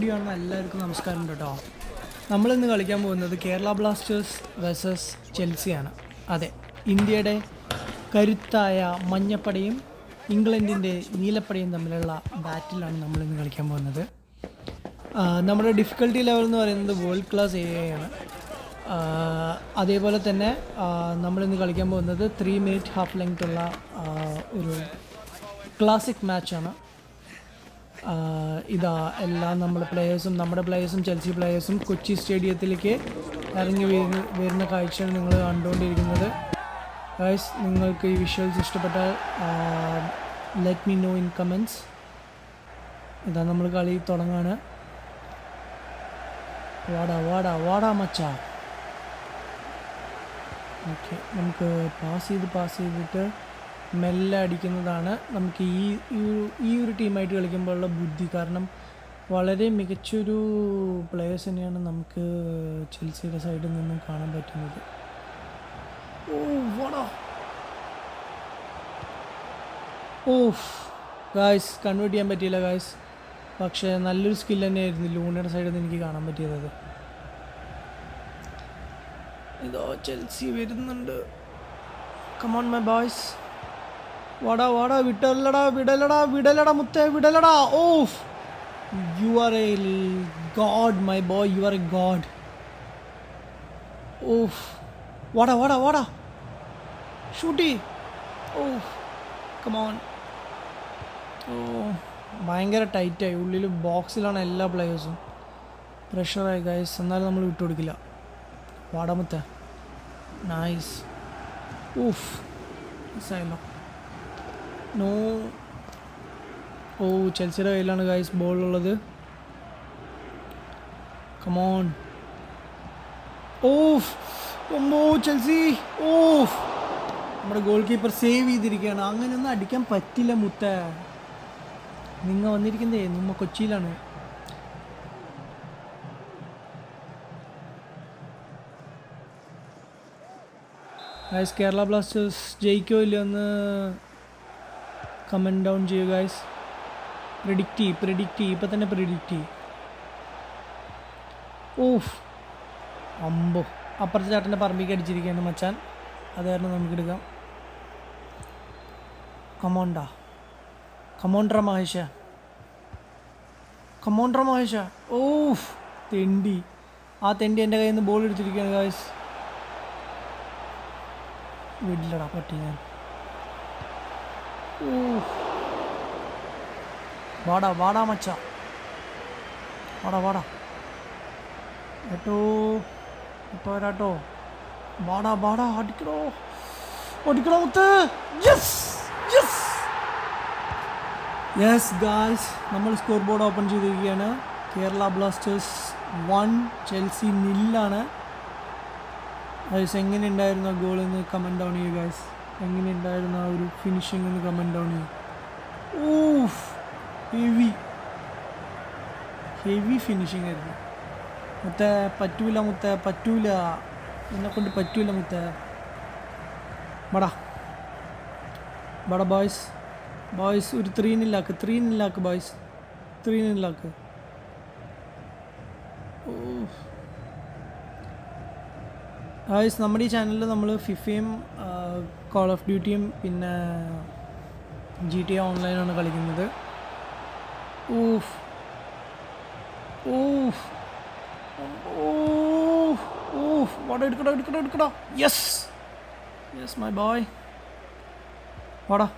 Video ആണ് എല്ലാവർക്കും നമസ്കാരം കേട്ടോ നമ്മളിന്ന് കളിക്കാൻ പോകുന്നത് കേരള ബ്ലാസ്റ്റേഴ്സ് വേഴ്സസ് ചെൽസിയാണ്. അതെ ഇന്ത്യയുടെ കരുത്തായ മഞ്ഞപ്പടയും ഇംഗ്ലണ്ടിന്റെ നീലപ്പടയും തമ്മിലുള്ള ബാറ്റിലാണ് നമ്മളിന്ന് കളിക്കാൻ പോകുന്നത്. നമ്മുടെ ഡിഫിക്കൽട്ടി ലെവൽ എന്ന് പറയുന്നത് വേൾഡ് ക്ലാസ് ഏരിയയാണ് അതേപോലെ തന്നെ നമ്മളിന്ന് കളിക്കാൻ പോകുന്നത് ത്രീ മിനിറ്റ് ഹാഫ് ലെങ്ത് ഉള്ള ഒരു ക്ലാസിക് മാച്ചാണ് ഇതാ എല്ലാ നമ്മുടെ പ്ലെയേഴ്സും നമ്മുടെ പ്ലെയേഴ്സും ചെൽസി പ്ലെയേഴ്സും കൊച്ചി സ്റ്റേഡിയത്തിലേക്ക് ഇറങ്ങി വരുന്ന വരുന്ന കാഴ്ചയാണ് നിങ്ങൾ കണ്ടുകൊണ്ടിരിക്കുന്നത്. ഗൈസ് നിങ്ങൾക്ക് ഈ വിഷ്വൽസ് ഇഷ്ടപ്പെട്ടാൽ let me know in comments ഇതാ നമ്മൾ കളി തുടങ്ങാണ്. വാടാ വാടാ വാടാ മച്ചാ. ഓക്കെ നമുക്ക് പാസ് ചെയ്ത് പാസ് ചെയ്തിട്ട് മെല്ലെ അടിക്കുന്നതാണ് നമുക്ക് ഈ ഈ ഒരു- ടീമായിട്ട് കളിക്കുമ്പോഴുള്ള ബുദ്ധി. കാരണം വളരെ മികച്ചൊരു പ്ലെയേഴ്സ് തന്നെയാണ് നമുക്ക് ചെൽസിയുടെ സൈഡിൽ നിന്നും കാണാൻ പറ്റുന്നത്. ഓ വാടാ. ഓ ഗായ്സ് കൺവേർട്ട് ചെയ്യാൻ പറ്റിയില്ല ഗായ്സ് പക്ഷേ നല്ലൊരു സ്കിൽ തന്നെയായിരുന്നു ലൂണയുടെ സൈഡിൽ നിന്ന് എനിക്ക് കാണാൻ പറ്റിയത്. ഇതോ ചെൽസി വരുന്നുണ്ട്. കമോൺ മൈ ബോയ്സ് വാടാ വാടാ വിടലടാ വിടലടാ വിടലടാ മുത്തേ വിടലടാ. Of. You are a god my boy you are a god of. വാടാ വാടാ വാടാ. ഷൂട്ടി. ഓഫ്. കമോൺ ഓ ഭയങ്കര ടൈറ്റായി. ഉള്ളിൽ ബോക്സിലാണ് എല്ലാ പ്ലെയേഴ്സും പ്രഷറായി ഗൈസ് എന്നാലും നമ്മൾ വിട്ടുകൊടുക്കില്ല വാടാമുത്ത നൈസ് ഊഫ് മിസ്സായല്ലോ നോ ഓ ചെൽസിയുടെ കയ്യിലാണ് ഗൈസ് ബോൾ ഉള്ളത്. കമോൺ ഓഫ് ഒമ്പോ ചെൽസി ഓഫ് നമ്മുടെ ഗോൾ കീപ്പർ സേവ് ചെയ്തിരിക്കുകയാണ്. അങ്ങനെയൊന്നും അടിക്കാൻ പറ്റില്ല മുത്ത. നിങ്ങൾ വന്നിരിക്കുന്നതേ നമ്മ കൊച്ചിയിലാണ്. ഗൈസ് കേരള ബ്ലാസ്റ്റേഴ്സ് ജയിക്കോ ഇല്ലയെന്ന് കമന്റ് ഡൗൺ ചെയ്യുക ഗൈസ് പ്രിഡിക്റ്റ് ചെയ്യ് പ്രിഡിക്റ്റ് ചെയ്യ്. ഇപ്പം തന്നെ പ്രിഡിക്റ്റ് ചെയ്യ്. ഓഫ് അമ്പോ. അപ്പുറത്തെ ചേട്ടന്റെ പറമ്പിക്ക് അടിച്ചിരിക്കുകയാണ് മച്ചാൻ. അത് കാരണം നമുക്ക് എടുക്കാം. കമോണ്ട കമോണ്ട്ര മഹേഷ. കമോണ്ട്ര മഹേഷ. ഓഫ് തെണ്ടി. ആ തെണ്ടി എന്റെ കയ്യിൽ നിന്ന് ബോൾ എടുത്തിരിക്കുകയാണ് ഗായ്സ് വീട്ടിലടാ പട്ടി ഞാൻ. വാടാ വാടാ മച്ച. വാടാ വാടാ. ഏട്ടോ ഇപ്പോൾ വരാട്ടോ. വാടാ വാടാ അടിക്കണോ അടിക്കണോ മുത്ത്. യെസ് യെസ് യെസ് ഗായ്സ് നമ്മൾ സ്കോർ ബോർഡ് ഓപ്പൺ ചെയ്തിരിക്കുകയാണ്. കേരള ബ്ലാസ്റ്റേഴ്സ് വൺ ചെൽസി നില്ലാണ് ഗൈസ് എങ്ങനെ ഉണ്ടായിരുന്നു ഗോൾ എന്ന് കമന്റ് ഡൗൺ ചെയ്യുക ഗൈസ് എങ്ങനെ ഉണ്ടായിരുന്നു ആ ഒരു ഫിനിഷിംഗ് എന്ന് കമന്റ് ഡൗൺ ചെയ്യും. ഊഫ് ഹെവി ഹെവി ഫിനിഷിംഗ് ആയിരുന്നു. മുത്ത പറ്റൂല മുത്ത പറ്റൂല. എന്നെ കൊണ്ട് പറ്റൂല മുത്ത. ബടാ ബട ബോയ്സ് ബോയ്സ് ഒരു ത്രീ നില്ലാക്ക് ത്രീ നില്ലാക്ക് ബോയ്സ് ത്രീ നില്ലാക്ക് ഗായ്സ് നമ്മുടെ ഈ ചാനലിൽ നമ്മൾ ഫിഫയും കോൾ ഓഫ് ഡ്യൂട്ടിയും പിന്നെ ജി ടി ഓൺലൈനാണ് കളിക്കുന്നത്. ഊഫ്. ഊഫ്. ഊഫ്. ഊഫ്. വാടാ എടുക്കടാ എടുക്കടാ എടുക്കടാ. യെസ് യെസ് മൈ ബോയ് വാടാ.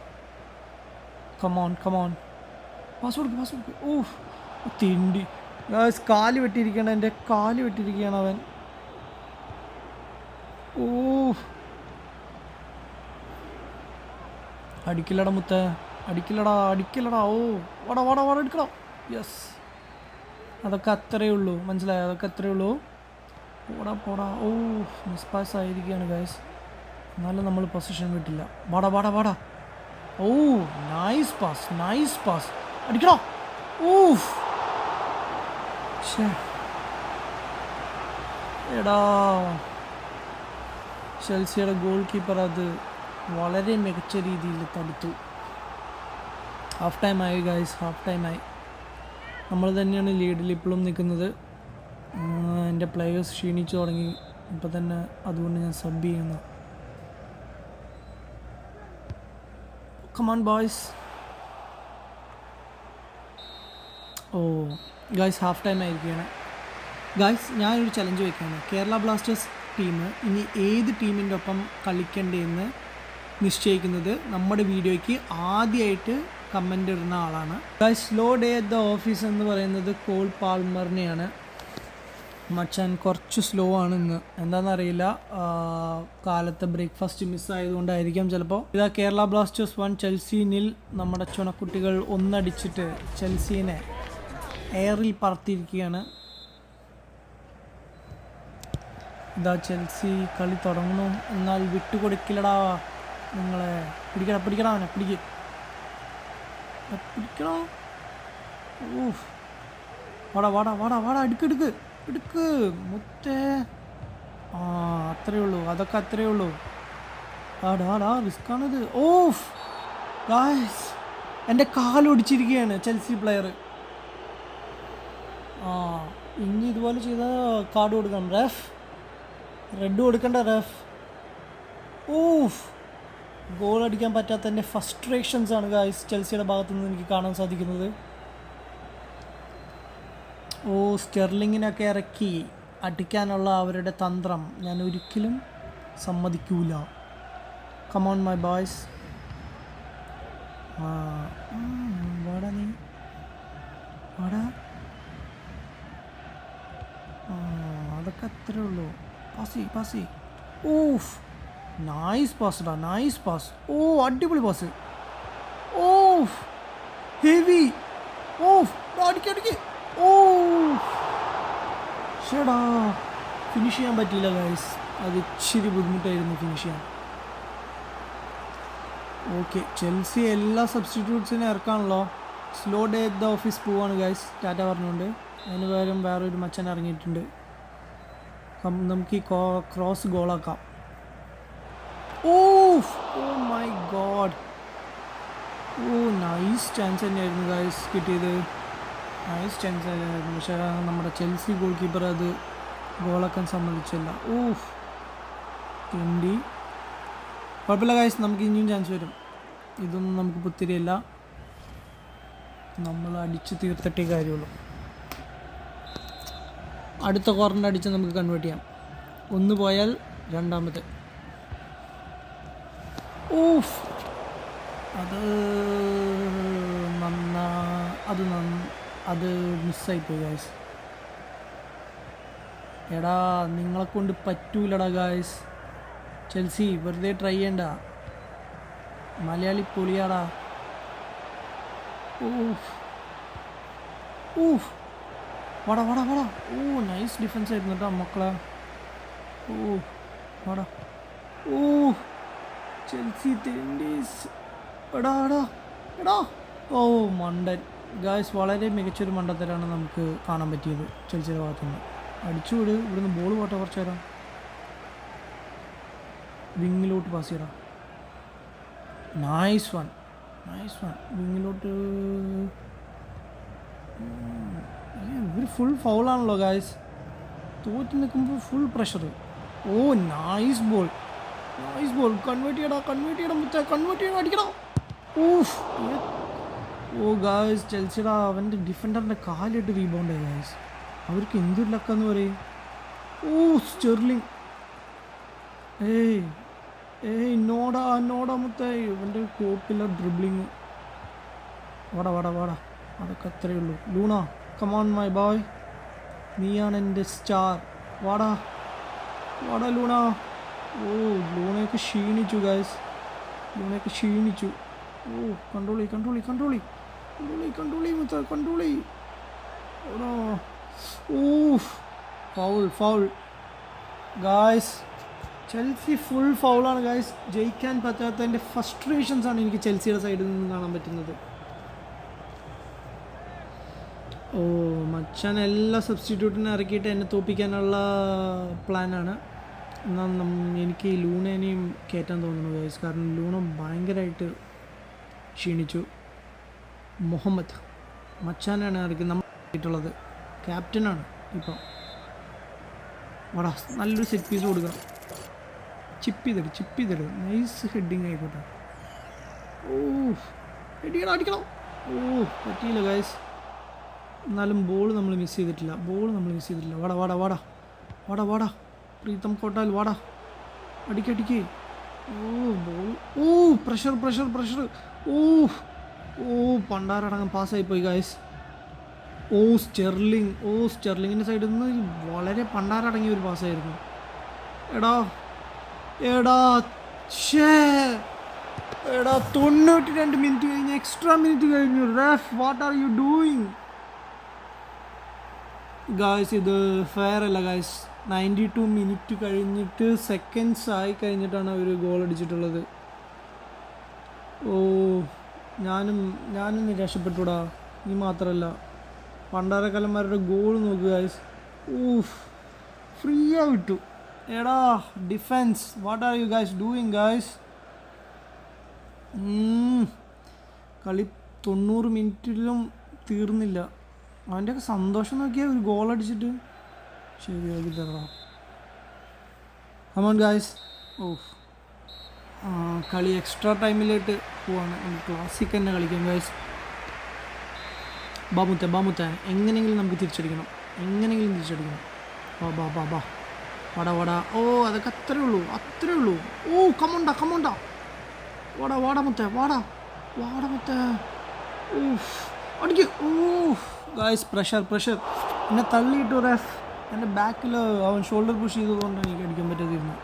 Come on come on pass കൊടുക്ക് പാസ് കൊടുക്ക്. ഊഫ്. തിണ്ടി. കാൽ വെട്ടിയിരിക്കണം എന്റെ കാൽ വെട്ടിയിരിക്കുകയാണ് അവൻ. ഓ അടിക്കില്ലടാ മുത്ത. അടിക്കില്ലടാ അടിക്കില്ലടാ. ഓ വാടാ വാടാ വട എടുക്കടാ. യെസ് അതൊക്കെ അത്രയേ ഉള്ളൂ. മനസ്സിലായോ? അതൊക്കെ അത്രയേ ഉള്ളൂ. പോടാ പോടാ. ഓ മിസ് പാസ് ആയിരിക്കുകയാണ് ഗൈസ് എന്നാലും നമ്മൾ പൊസിഷൻ വിട്ടില്ല. വാടാ വാടാ വാടാ. ഓ നൈസ് പാസ് നൈസ് പാസ് അടിക്കണോ ഊഫ് എടാ. ചെൽസിയുടെ ഗോൾ കീപ്പർ അത് വളരെ മികച്ച രീതിയിൽ തടുത്തു. ഹാഫ് ടൈം ആയി ഗായ്സ് ഹാഫ് ടൈം ആയി. നമ്മൾ തന്നെയാണ് ലീഡിൽ ഇപ്പോഴും നിൽക്കുന്നത്. എന്റെ പ്ലെയേഴ്സ് ക്ഷീണിച്ചു തുടങ്ങി. ഇപ്പം തന്നെ അതുകൊണ്ട് ഞാൻ സബ് ചെയ്യുന്നു. കമാൺ ബോയ്സ് ഓ ഗായ്സ് ഹാഫ് ടൈം ആയിരിക്കുകയാണ്. ഗായ്സ് ഞാനൊരു ചലഞ്ച് വയ്ക്കുകയാണ്. കേരള ബ്ലാസ്റ്റേഴ്സ് ടീം ഇനി ഏത് ടീമിന്റെ ഒപ്പം കളിക്കേണ്ടതെന്ന് നിശ്ചയിക്കുന്നത് നമ്മുടെ വീഡിയോയ്ക്ക് ആദ്യമായിട്ട് കമന്റ് ഇടുന്ന ആളാണ്. The slow day at the office എന്ന് പറയുന്നത് കോൾ പാൽമറിനെയാണ് മച്ചാൻ കുറച്ച് സ്ലോ ആണ് ഇന്ന്. എന്താണെന്നറിയില്ല. കാലത്തെ ബ്രേക്ക്ഫാസ്റ്റ് മിസ്സായതുകൊണ്ടായിരിക്കാം ചിലപ്പോൾ ഇതാ കേരള ബ്ലാസ്റ്റേഴ്സ് വൺ ചെൽസി നിൽ നമ്മുടെ ചുണക്കുട്ടികൾ ഒന്നടിച്ചിട്ട് ചെൽസീനെ എയറിൽ പറത്തിയിരിക്കുകയാണ്. ഇതാ ചെൽസി കളി തുടങ്ങണം എന്നാൽ വിട്ടുകൊടുക്കില്ലടാ. നിങ്ങളെ പിടിക്കടാ പിടിക്കടാ അവനെ പിടിക്ക്. പിടിക്കടാ. ഓഫ് വാടാ വാടാ വാടാ വാടാ എടുക്ക് എടുക്ക് എടുക്ക്. മുത്തേ. ആ അത്രയേ ഉള്ളൂ അതൊക്കെ അത്രയേ ഉള്ളൂ. ആടാ ആടാ റിസ്ക്കാണിത്. ഓഫ്. ഗായ്സ് എന്റെ കാലൊടിച്ചിരിക്കുകയാണ് ചെൽസി പ്ലെയർ ആ ഇനി ഇതുപോലെ ചെയ്താൽ കാർഡ് കൊടുക്കണം. റെഫ്. റെഡ് കൊടുക്കണ്ട റെഫ്. ഓഫ്. ഗോൾ അടിക്കാൻ പറ്റാത്തതിന്റെ ആണ് ഗായ്സ് ചെൽസിയുടെ ഭാഗത്തു നിന്ന് എനിക്ക് കാണാൻ സാധിക്കുന്നത്. ഓ സ്റ്റെർലിങ്ങിനൊക്കെ ഇറക്കി അടിക്കാനുള്ള അവരുടെ തന്ത്രം ഞാൻ ഒരിക്കലും സമ്മതിക്കൂല. കമോൺ മൈ ബോയ്സ് അതൊക്കെ അത്രേ ഉള്ളൂ. പാസി പാസി ഓഫ് നൈസ് പാസ്ഡാ നൈസ് പാസ് ഓ അടിപൊളി പാസ് ഓ ഹെവി ഓ അടിക്ക് അടിക്ക്. ഓ ഷേടാ ഫിനിഷ് ചെയ്യാൻ പറ്റിയില്ല ഗൈസ് അത് ഇച്ചിരി ബുദ്ധിമുട്ടായിരുന്നു ഫിനിഷ് ചെയ്യാൻ. ഓക്കെ ചെൽസി എല്ലാ സബ്സ്റ്റിറ്റ്യൂട്ട്സിനും ഇറക്കാണല്ലോ. സ്ലോ ഡേ ദ ഓഫീസ് പോവാണ് ഗൈസ് ടാറ്റ പറഞ്ഞുകൊണ്ട് അതിന് പകരം വേറൊരു മച്ചൻ ഇറങ്ങിയിട്ടുണ്ട്. നമുക്ക് ഈ ക്രോസ് ഗോളാക്കാം ഓ ഓ my god oh nice chance തന്നെയായിരുന്നു ഗൈസ് കിട്ടിയത്. നൈസ് ചാൻസ് തന്നെയായിരുന്നു പക്ഷേ നമ്മുടെ ചെൽസി ഗോൾ കീപ്പർ അത് ഗോളാക്കാൻ സമ്മതിച്ചില്ല. ഓഫ് ട്വന്റി കുഴപ്പമില്ല ഗൈസ് നമുക്ക് ഇനിയും ചാൻസ് വരും. ഇതൊന്നും നമുക്ക് പുത്തിരിയല്ല. നമ്മൾ അടിച്ച് തീർത്തിട്ടേ കാര്യമുള്ളൂ. അടുത്ത കോർണർ അടിച്ച് നമുക്ക് കൺവേർട്ട് ചെയ്യാം. ഒന്ന് പോയാൽ രണ്ടാമത്തെ. ഓഫ് അത് നന്നാ അത് നന്ന അത് മിസ്സായിപ്പോയി ഗായ്സ് എടാ നിങ്ങളെ കൊണ്ട് പറ്റൂലടാ ഗായ്സ് ചെൽസി വെറുതെ ട്രൈ ചെയ്യണ്ട. മലയാളി പൊളിയാടാ. ഊഫ്. ഊഫ്. വാടാ വാടാ വാടാ. ഓ നൈസ് ഡിഫൻസ് ആയിരുന്നു കേട്ടോ മക്കളെ. ഓ വാടാ. ഓ ചെൽസി തെൻഡീസ് എടാ എടാ എടാ. ഓ മണ്ടൻ. ഗായ്സ് വളരെ മികച്ചൊരു മണ്ടത്തരാണ് നമുക്ക് കാണാൻ പറ്റിയത് ചെൽസിയുടെ ഭാഗത്തുനിന്ന്. അടിച്ചുവിട്. ഇവിടുന്ന് ബോൾ പോട്ടെ കുറച്ച് നേരം വിങ്ങിലോട്ട് പാസ് ചെയ്യടാ നൈസ് വൺ നൈസ് വൺ വിങ്ങിലോട്ട് ഇവർ ഫുൾ ഫൗളാണല്ലോ ഗായ്സ് തോറ്റ് നിൽക്കുമ്പോൾ ഫുൾ പ്രഷർ ഓ nice ball nice ball convert ചെയ്യടാ കൺവേർട്ട് ചെയ്യണം മുത്ത കൺവേർട്ട് ചെയ്യണം അടിക്കണം ഊഫ് ഓ ഗായ്സ് ചെൽസിയുടെ അവന്റെ ഡിഫൻഡറിന്റെ കാലിട്ട് റീബൗണ്ട് ഗായ്സ് അവർക്ക് എന്തൊരു ലക്കെന്ന് പറയും. ഓ സ്റ്റെർലിംഗ് ഏയ് ഏയ് നോടാ നോടാ മുത്തേ. ഇവന്റെ കോപ്പിലെ ഡ്രിബ്ലിങ് വാടാ വാടാ വാടാ. അതൊക്കെ അത്രയേ ഉള്ളൂ. ലൂണ കമോൺ മൈ ബോയ് നീയാണ് എന്റെ സ്റ്റാർ വാടാ. വാടാ ലൂണ. ഓ ലൂണയൊക്കെ ക്ഷീണിച്ചു ഗായ്സ് ലൂണയൊക്കെ ക്ഷീണിച്ചു. ഓ കണ്ടോളി കണ്ട്രോൾ കണ്ടോളി. കണ്ട്രോൾ കണ്ടോളി മുത്ത കണ്ടോളി. ഓടാ ഓ foul foul guys Chelsea full ഫൗളാണ് guys ജയിക്കാൻ പറ്റാത്തതിന്റെ ഫസ്ട്രേഷൻസ് ആണ് എനിക്ക് ചെൽസിയുടെ സൈഡിൽ നിന്ന് കാണാൻ പറ്റുന്നത്. ഓ മച്ചാൻ എല്ലാ സബ്സ്റ്റിറ്റ്യൂട്ടിനെ ഇറക്കിയിട്ട് എന്നെ തോപ്പിക്കാനുള്ള പ്ലാനാണ് എനിക്ക് ലൂണേനെയും കയറ്റാൻ തോന്നുന്നു ഗൈസ് കാരണം ലൂണ ഭയങ്കരമായിട്ട് ക്ഷീണിച്ചു. മുഹമ്മദ് മച്ചാനാണ് ഇറക്കി നമ്മൾ കിട്ടുള്ളത് ക്യാപ്റ്റനാണ് ഇപ്പം. വടാ നല്ലൊരു സെറ്റ് പീസ് കൊടുക്കണം. ചിപ്പ് ചെയ്തിട് ചിപ്പ് ചെയ്തിട്. നൈസ് ഹെഡിങ് ആയിക്കോട്ടെ. ഓ ഹെഡിക്കണം അടിക്കണം. ഓ പറ്റിയില്ല ഗൈസ് എന്നാലും ബോൾ നമ്മൾ മിസ് ചെയ്തിട്ടില്ല. ബോൾ നമ്മൾ മിസ് ചെയ്തിട്ടില്ല. വാടാ വാടാ വാടാ. വാടാ വാടാ. പ്രീതം കോട്ടാൽ വാടാ. അടിക്കടിക്ക് ഓ ബോൾ ഓ പ്രഷർ പ്രഷർ പ്രഷർ ഓ ഓ പണ്ടാരടങ്ങാൻ പാസ്സായി പോയി ഗൈസ് ഓ സ്റ്റെർലിംഗ് ഓ സ്റ്റെർലിങ്ങിന്റെ സൈഡിൽ നിന്ന് വളരെ പണ്ടാരടങ്ങിയ ഒരു പാസ്സായിരുന്നു. എടാ എടാ ഷേ എടാ തൊണ്ണൂറ്റി രണ്ട് മിനിറ്റ് കഴിഞ്ഞ് എക്സ്ട്രാ മിനിറ്റ് കഴിഞ്ഞു ref what are you doing guys ഇത് ഫെയർ അല്ല ഗായ്സ് നയന്റി ടു മിനിറ്റ് കഴിഞ്ഞിട്ട് സെക്കൻഡ്സ് ആയി കഴിഞ്ഞിട്ടാണ് അവർ ഗോൾ അടിച്ചിട്ടുള്ളത്. ഓ ഞാനും ഞാനും നിരാശപ്പെട്ടുടാ. നീ മാത്രമല്ല പണ്ടാരക്കലന്മാരുടെ ഗോൾ നോക്കുക ഊഫ് ഫ്രീ വിട്ടു. എടാ defence what are you guys doing guys കളി തൊണ്ണൂറ് മിനിറ്റിലും തീർന്നില്ല. അവന്റെയൊക്കെ സന്തോഷം നോക്കിയാൽ ഒരു ഗോൾ അടിച്ചിട്ട്. ശരിയാക്കി തരാം അമോൺ ഗായ്സ് ഓ കളി എക്സ്ട്രാ ടൈമിലോട്ട് പോവാണ്. ക്ലാസിക് തന്നെ കളിക്കാം ഗായ്സ് ബാമുത്ത ബാമുത്ത എങ്ങനെയെങ്കിലും നമുക്ക് തിരിച്ചടിക്കണം. എങ്ങനെയെങ്കിലും തിരിച്ചടിക്കണം. ബാ ബാ ബാ ബാ. വട വട. ഓ അതൊക്കെ അത്രേ ഉള്ളൂ അത്രേ ഉള്ളൂ. ഓ കമോണ്ട കമോണ്ട വാടാ വാട മുത്ത വാടാ. വാട മുത്ത. ഊഫ് അടിക്ക്. ഊഫ് ഗായ്സ് പ്രഷർ പ്രഷർ എന്നെ തള്ളിയിട്ടു റെഫ് എന്റെ ബാക്കിൽ അവൻ ഷോൾഡർ പുഷ് ചെയ്തതുകൊണ്ട് എനിക്ക് അടിക്കാൻ പറ്റാതിരുന്നു.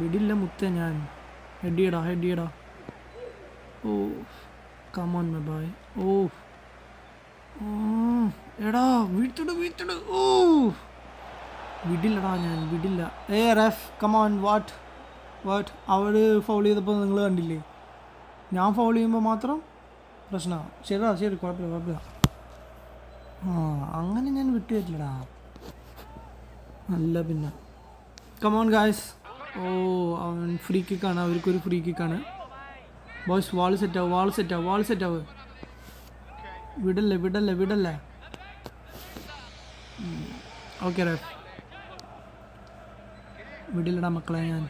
വിടില്ല മുത്ത ഞാൻ. ഹെഡിയടാ ഹെഡിയടാ. ഓ കമോൺ മൈ ബായ് ഓ എടാ വീഴ്ത്തിടു വീഴ്ത്തിടു. ഓ വിടില്ലടാ ഞാൻ വിടില്ല. ഏ ref come on what what our foul ചെയ്തപ്പോൾ നിങ്ങൾ കണ്ടില്ലേ? ഞാൻ ഫൗൾ ചെയ്യുമ്പോൾ മാത്രം പ്രശ്നമാണ് ശരിടാ ശരി കുഴപ്പമില്ല കുഴപ്പമില്ല. ആ അങ്ങനെ ഞാൻ വിട്ടു തരില്ലടാ അല്ല പിന്നെ. കമോൺ ഗായ്സ് ഓ അവൻ ഫ്രീ കിക്കാണ് അവർക്കൊരു ഫ്രീ കിക്കാണ് ബോയ്സ് വാൾ സെറ്റാവും വാൾ സെറ്റാവും വാൾ സെറ്റാവ് വിടല്ലേ വിടല്ലേ വിടല്ലേ. ഓക്കെ റേ വിടില്ലടാ മക്കളെ ഞാൻ.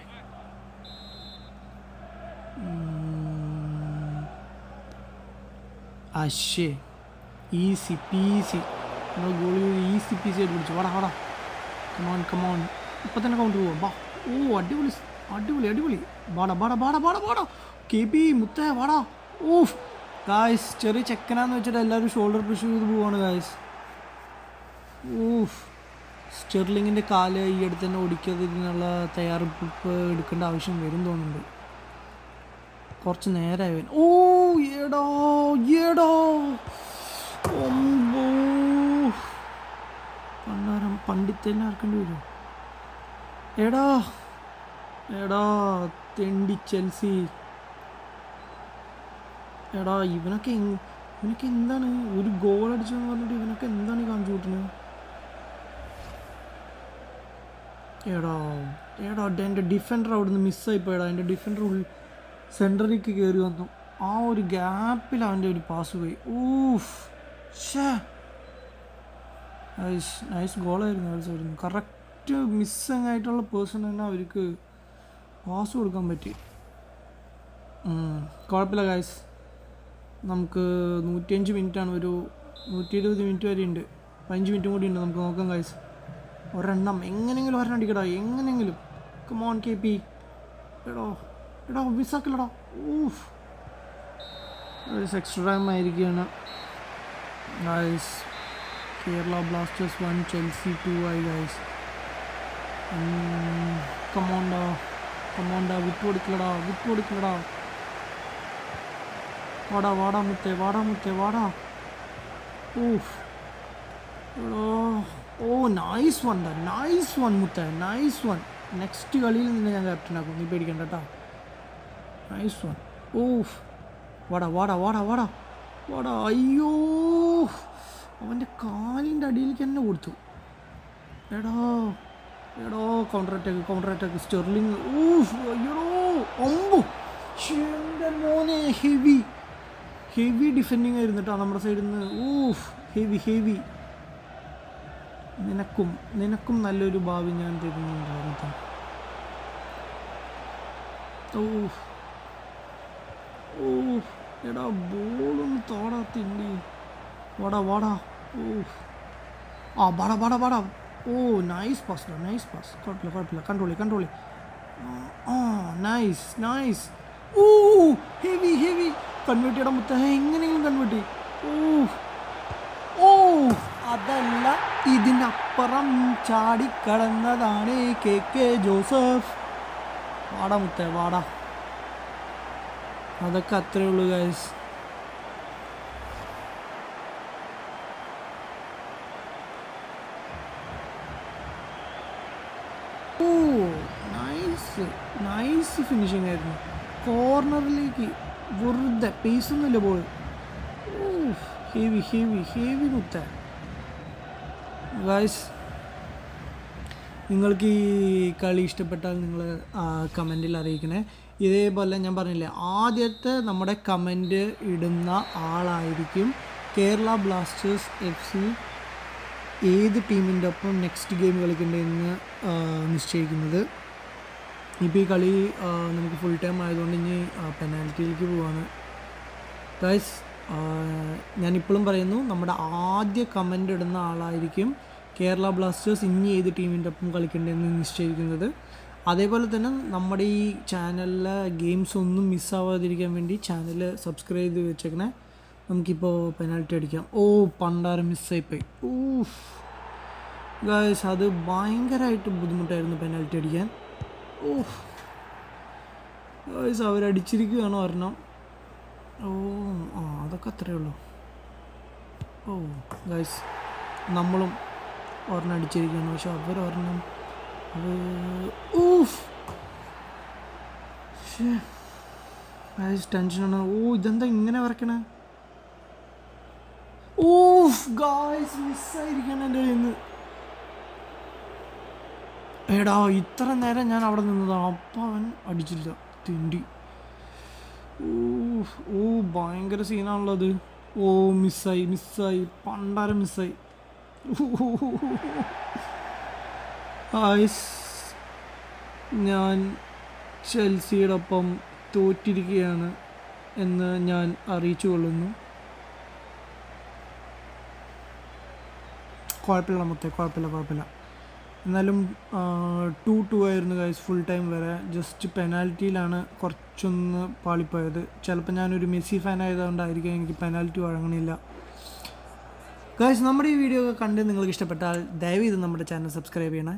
അശേ ഈസി പീസി നമ്മൾ ഗോളി ഈസി പീസി ആയിട്ട് പിടിച്ചു. വാടാ വാടാ. കമോൺ കമോൺ ഇപ്പം തന്നെ കൗണ്ട് പോവാം. വാ. ഓ അടിപൊളി അടിപൊളി അടിപൊളി. വാടാ വാടാ വാടാ വാടാ വാടാ. കെ പി മുത്ത വാടാ. ഓഫ് ഗായ്സ് ചെറിയ ചെക്കനാന്ന് വെച്ചിട്ട് എല്ലാവരും ഷോൾഡർ പുഷ് ചെയ്ത് പോവാണ് ഗായ്സ് ഊഫ്. സ്റ്റെർലിങ്ങിന്റെ കാൽ ഈ അടുത്ത് തന്നെ ഓടിക്കാതിനുള്ള തയ്യാറെടുപ്പ് എടുക്കേണ്ട ആവശ്യം വരും തോന്നുന്നുണ്ട്. കുറച്ച് നേരമായി വരും. ഓ ഏടോ ഒമ്പോ പണ്ടാരം പണ്ടിത്തെല്ലാം ആർക്കേണ്ടി വരും? എടാ എടാ തെണ്ടി ചെൽസി. എടാ ഇവനൊക്കെ ഇവനൊക്കെ എന്താണ്? ഒരു ഗോൾ അടിച്ചെന്ന് പറഞ്ഞിട്ട് ഇവനൊക്കെ എന്താണ് കാണിച്ചു കൂട്ടുന്നത് എടാ എടാ എന്റെ ഡിഫൻഡർ അവിടെ നിന്ന് മിസ്സായി പോയടാ. എന്റെ ഡിഫൻഡർ സെന്ററിലേക്ക് കയറി വന്നു. ആ ഒരു ഗ്യാപ്പിൽ അവന്റെ ഒരു പാസ് പോയി. ഊഫ്. നൈസ് നൈസ് ഗോളായിരുന്നു നിന്ന് കറക്റ്റ് മിസ്സിങ് ആയിട്ടുള്ള പേഴ്സൺ തന്നെ അവർക്ക് പാസ് കൊടുക്കാൻ പറ്റി. കുഴപ്പമില്ല ഗായ്സ് നമുക്ക് നൂറ്റിയഞ്ച് മിനിറ്റാണ്. ഒരു നൂറ്റി ഇരുപത് മിനിറ്റ് വരെ ഉണ്ട്. പതിനഞ്ച് മിനിറ്റും കൂടി ഉണ്ട്. നമുക്ക് നോക്കാം ഗായ്സ് ഒരെണ്ണം. എങ്ങനെയെങ്കിലും ഒരെണ്ണം അടിക്കടാ. എങ്ങനെയെങ്കിലും കമോൺ കെ പി എടോ എടോ മിസ്സാക്കില്ലടാ ഊഫ് ഒരു ടൈം ആയിരിക്കുകയാണ്. Guys Kerala Blasters one Chelsea two ആയി ഗായ്സ് കമോണ്ടാ കമോണ്ടാ വിട്ടു കൊടുക്കലടാ വിട്ടു കൊടുക്കലടാ വാടാ വാടാ മുത്തേ വാടാ മുത്തേ വാടാ ഊഫ് എടോ ഓ നൈസ് വൺ ഡാ നൈസ് വൺ മുത്തേ നൈസ് വൺ നെക്സ്റ്റ് കളിയിൽ നിന്ന് ഞാൻ ക്യാപ്റ്റനാക്കും നീ പേടിക്കണ്ട കേട്ടോ നൈസ് വൺ ഓഫ് വാടാ വാടാ വാടാ വാടാ വാടാ അയ്യോ അവന്റെ കാലിന്റെ അടിയിലേക്ക് തന്നെ കൊടുത്തു. എടോ എടോ counter attack counter attack Sterling. ഊഫ് അയ്യോ ഒമ്പു മോനെ ഹെവി. ഹെവി ഡിഫെൻഡിങ് ആയിരുന്നു കേട്ടോ നമ്മുടെ സൈഡിൽ നിന്ന് ഊഫ് ഹെവി ഹെവി. നിനക്കും നിനക്കും നല്ലൊരു ഭാവി ഞാൻ തരുന്നുണ്ടായിരുന്നു. ഊഫ് ഊഫ് എടാ ബോളൊന്ന് തോടാത്തിന്റെ വാടാ വാടാ. ഓ ആ വാടാ വാടാ വാടാ. ഓ നൈസ് പാസ് നൈസ് പാസ് കുഴപ്പമില്ല കുഴപ്പമില്ല. കൺട്രോളി കൺട്രോളി ആ നൈസ് നൈസ് ഓ ഹെവി ഹെവി കൺവേർട്ട് ചെയ്യണം മുത്ത എങ്ങനെയെങ്കിലും കൺവേർട്ട് ഓ ഓ അതല്ല ഇതിനപ്പുറം ചാടിക്കടന്നതാണ് കെ കെ ജോസഫ്. വാടാ മുത്തേ വാടാ. അതൊക്കെ അത്രയേ ഉള്ളൂ ഗൈസ് ഓ നൈസ് നൈസ് ഫിനിഷിംഗ് ആയിരുന്നു കോർണറിലേക്ക് വെറുതെ പേസ് ഒന്നുമില്ല ബോൾ ഓ ഹെവി ഹെവി ഹെവി മുത്ത ഗൈസ് നിങ്ങൾക്ക് ഈ കളി ഇഷ്ടപ്പെട്ടാൽ നിങ്ങൾ കമന്റിൽ അറിയിക്കണേ. ഇതേപോലെ ഞാൻ പറഞ്ഞില്ലേ ആദ്യത്തെ നമ്മുടെ കമന്റ് ഇടുന്ന ആളായിരിക്കും കേരള ബ്ലാസ്റ്റേഴ്സ് എഫ് സി ഏത് ടീമിന്റെ ഒപ്പം നെക്സ്റ്റ് ഗെയിം കളിക്കേണ്ടതെന്ന് നിശ്ചയിക്കുന്നത്. ഇപ്പോൾ ഈ കളി നമുക്ക് ഫുൾ ടൈം ആയതുകൊണ്ട് ഇനി പെനാൽറ്റിയിലേക്ക് പോവാണ്. ഗൈസ് ഞാനിപ്പോഴും പറയുന്നു നമ്മുടെ ആദ്യ കമന്റ് ഇടുന്ന ആളായിരിക്കും കേരള ബ്ലാസ്റ്റേഴ്സ് ഇനി ഏത് ടീമിന്റെ ഒപ്പം കളിക്കേണ്ടതെന്ന് നിശ്ചയിക്കുന്നത്. അതേപോലെ തന്നെ നമ്മുടെ ഈ ചാനലിലെ ഗെയിംസ് ഒന്നും മിസ്സാവാതിരിക്കാൻ വേണ്ടി ചാനൽ സബ്സ്ക്രൈബ് ചെയ്ത് വെച്ചേക്കണേ. നമുക്കിപ്പോൾ പെനാൽറ്റി അടിക്കാം. ഓ പണ്ടാറ് മിസ്സായിപ്പോയി ഊഫ്. ഗായ്സ് അത് ഭയങ്കരമായിട്ട് ബുദ്ധിമുട്ടായിരുന്നു പെനാൽറ്റി അടിക്കാൻ. ഓഫ് ഗായ്സ് അവരടിച്ചിരിക്കുകയാണ് ഒരെണ്ണം. ഓ ആ അതൊക്കെ അത്രയേ ഉള്ളൂ. ഓ ഗൈസ് നമ്മളും ഒരെണ്ണം അടിച്ചിരിക്കുകയാണ്. പക്ഷെ അവർ അത് ഊഫ്. ഗൈസ് ടെൻഷനാണ് ഓ ഇതെന്താ ഇങ്ങനെ വരക്കണേ ഊഫ് ഗായ്സ് മിസ്സായിരിക്കണം എന്റെ കയ്യിൽ നിന്ന് എടാ ഇത്ര നേരം ഞാൻ അവിടെ നിന്നത്. അപ്പം അവൻ അടിച്ചില്ല. തിണ്ടി. ഓ ഭയങ്കര സീനാണുള്ളത് ഓ മിസ്സായി മിസ്സായി. പണ്ടാരം മിസ്സായി. ആയിസ് ഞാൻ ചെൽസിയോടൊപ്പം തോറ്റിരിക്കുകയാണ് എന്ന് ഞാൻ അറിയിച്ചു കൊള്ളുന്നു. കുഴപ്പമില്ല മൊത്തം. കുഴപ്പമില്ല കുഴപ്പമില്ല. എന്നാലും ടു ടു ആയിരുന്നു ഗൈസ് ഫുൾ ടൈം വരെ. ജസ്റ്റ് പെനാൽറ്റിയിലാണ് കുറച്ചൊന്ന് പാളിപ്പോയത്. ചിലപ്പോൾ ഞാനൊരു മെസ്സി ഫാൻ ആയതുകൊണ്ടായിരിക്കും എനിക്ക് പെനാൽറ്റി വഴങ്ങണില്ല. ഗൈസ് നമ്മുടെ ഈ വീഡിയോ ഒക്കെ കണ്ട് നിങ്ങൾക്ക് ഇഷ്ടപ്പെട്ടാൽ ദയവ് ചെയ്ത് നമ്മുടെ ചാനൽ സബ്സ്ക്രൈബ് ചെയ്യണേ.